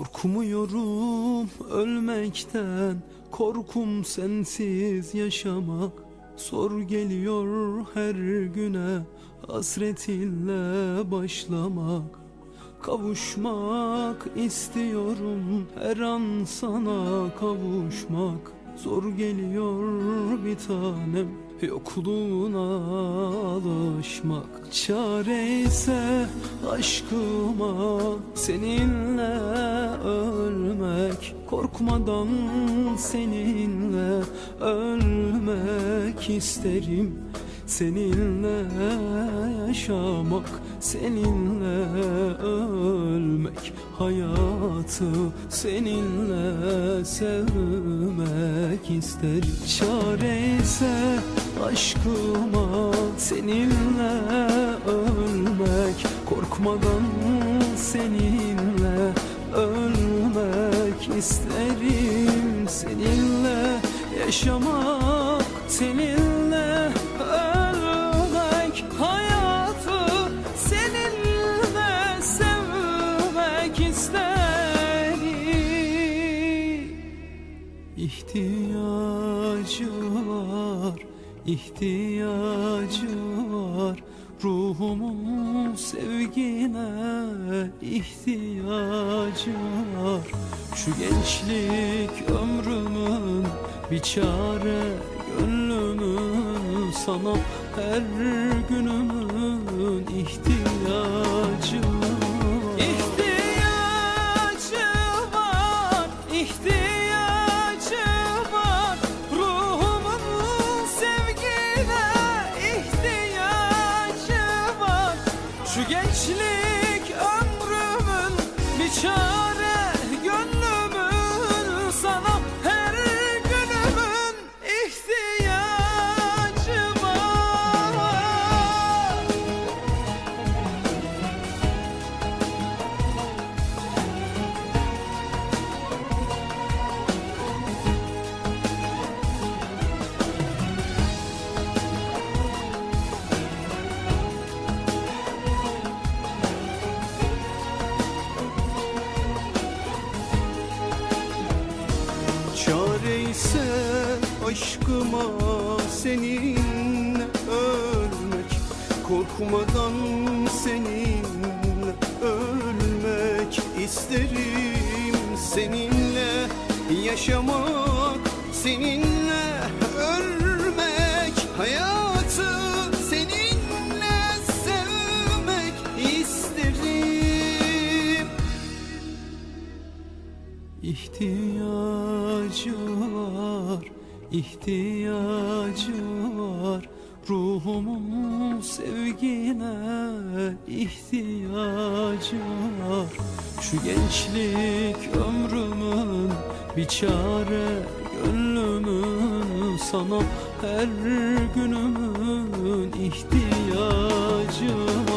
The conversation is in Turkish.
Korkmuyorum ölmekten Korkum sensiz yaşamak. Zor geliyor her güne Hasretinle başlamak. Kavuşmak istiyorum her an sana kavuşmak Zor geliyor bir tanem yokluğuna alışmak. Çare ise aşkıma seninle ölmek. Korkmadan seninle ölmek isterim. Seninle yaşamak, seninle ölmek Hayatı seninle sevmek isterim Çare ise aşkıma seninle ölmek. Korkmadan seninle ölmek isterim. Seninle yaşamak, seninle İhtiyacı var, ihtiyacı var. Ruhumun sevgine ihtiyacı var. Şu gençlik ömrümün bir çare Gönlümün sana her günümün ihtiyacı var. İhtiyacı var, ihtiyacı Şu gençlik ömrümün bir çare aşkıma seninle ölmek Korkmadan seninle ölmek isterim. Seninle yaşamak, seninle ölmek Hayatı seninle sevmek isterim. İhtiyacı var, ihtiyacı var. Ruhumun sevgine ihtiyacı var. Şu gençlik ömrümün bir çare Gönlümün sana her günümün ihtiyacı var